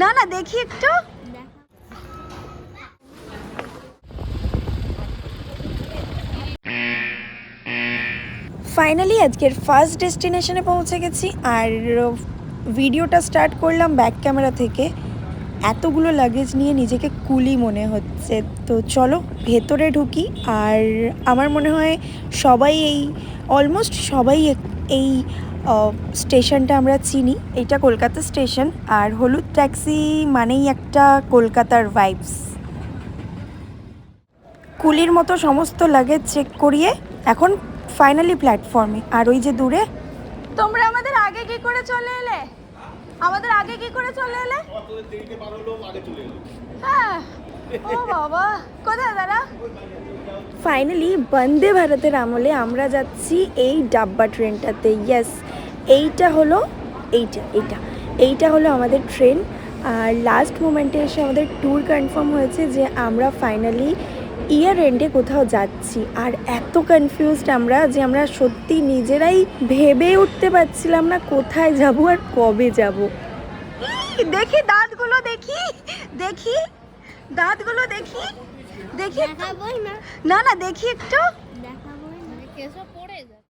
না। না দেখি একটু। ফাইনালি আজকের ফার্স্ট ডেস্টিনেশনে পৌঁছে গেছি, আর ভিডিওটা স্টার্ট করলাম ব্যাক ক্যামেরা থেকে। এতগুলো লাগেজ নিয়ে নিজেকে কুলি মনে হচ্ছে। তো চলো, ভেতরে ঢুকি, আর আমার মনে হয় সবাই এই অলমোস্ট সবাই এই স্টেশনটা আমরা চিনি। এটা কলকাতা স্টেশন। আর হলুদ ট্যাক্সি মানেই একটা কলকাতার ভাইবস কুলির মতো সমস্ত লাগেজ চেক করিয়ে এখন ফাইনালি প্ল্যাটফর্মে আর ওই যে দূরে। তোমরা আমাদের আগে কি করে চলে এলে? আমাদের আগে কি করে চলে এলে? হ্যাঁ। ও বাবা কোথায় দাদা? ফাইনালি বন্দে ভারতের আমলে আমরা যাচ্ছি এই ডাব্বা ট্রেনটাতে। ইয়েস এইটা হলো এইটা এইটা এইটা হলো আমাদের ট্রেন। আর লাস্ট মোমেন্টে এসে আমাদের ট্যুর কনফার্ম হয়েছে যে আমরা ফাইনালি ইয়ার এন্ডে কোথাও যাচ্ছি। আর এত কনফিউজড আমরা যে আমরা সত্যি নিজেরাই ভেবে উঠতে পারছিলাম না কোথায় যাব আর কবে যাব। দেখি দাঁতগুলো দেখি দেখি দাঁতগুলো দেখি দেখি না। না না দেখি একটু। দেখাবো না। কেসও পড়ে যায়।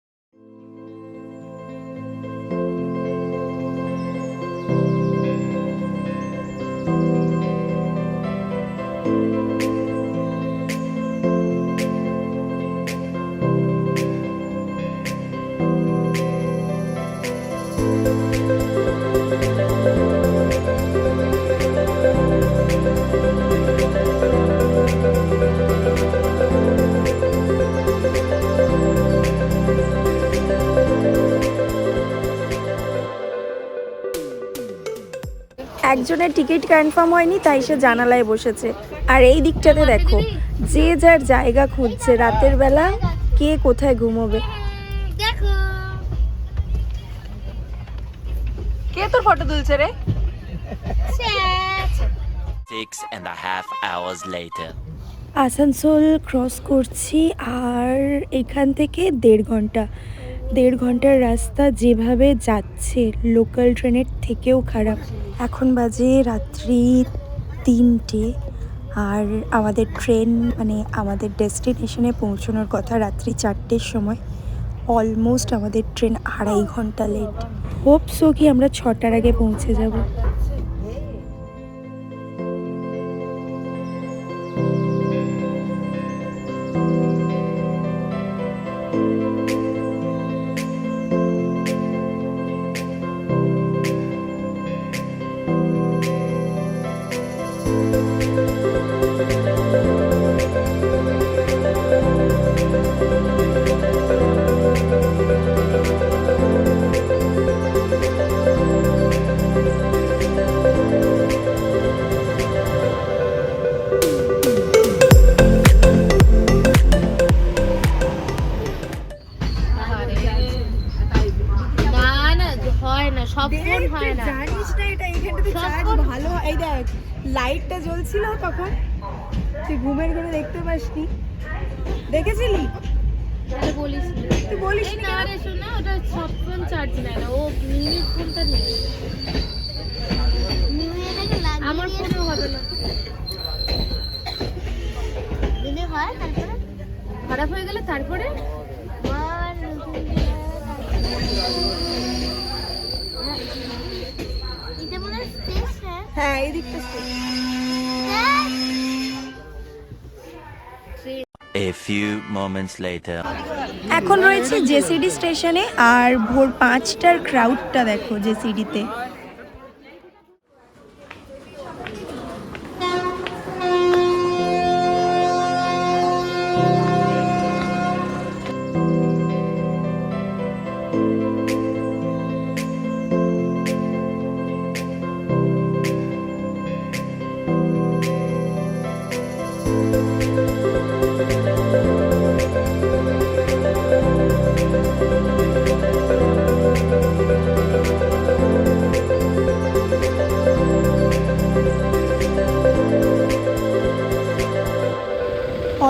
একজনের টিকিট কনফার্ম হয়নি, তাই সে জানালায় বসেছে। আর এই দিকটাতে দেখো, যে যার জায়গা খুঁজছে, রাতের বেলা কে কোথায় ঘুমোবে। কে তোর ফটো তুলছে রে? Six and a half hours later. Asansol cross করছি আর এখান থেকে দেড় ঘণ্টা। দেড় ঘণ্টার রাস্তা যেভাবে যাচ্ছে লোকাল ট্রেনের থেকেও খারাপ। এখন বাজে রাত্রি তিনটে আর আমাদের ট্রেন মানে আমাদের ডেস্টিনেশনে পৌঁছানোর কথা রাত্রি চারটের সময়। অলমোস্ট আমাদের ট্রেন আড়াই ঘণ্টা লেট হোপ সো কি আমরা ছটার আগে পৌঁছে যাব। হয় না। জানিস না এটা এখানটাতে চার্জ ভালো এই দেখ লাইটটা জ্বলছিল তখন তুই ঘুমের ঘরে দেখতে পাসনি। দেখেছিলি? তাহলে বলিস তুই বলিস এই নি। না রে শোনা ওটা সব ফোন চার্জ নেয় না। ও মিনিট ফোনটা নেয়। আমার ফোনও হবে না। দিলে হয় তারপরে? খারাপ হয়ে গেলে তারপরে? হ্যাঁ এই দিকটা A few moments later. এখন রয়েছে জেসিডি স্টেশনে আর ভোর পাঁচটার ক্রাউডটা দেখো জেসিডিতে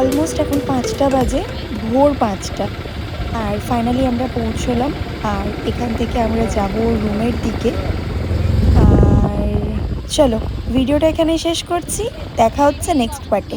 অলমোস্ট এখন পাঁচটা বাজে, ভোর পাঁচটা। আর ফাইনালি আমরা পৌঁছলাম, আর এখান থেকে আমরা যাব রুমের দিকে। আর চলো ভিডিওটা এখানে শেষ করছি, দেখা হচ্ছে নেক্সট পার্টে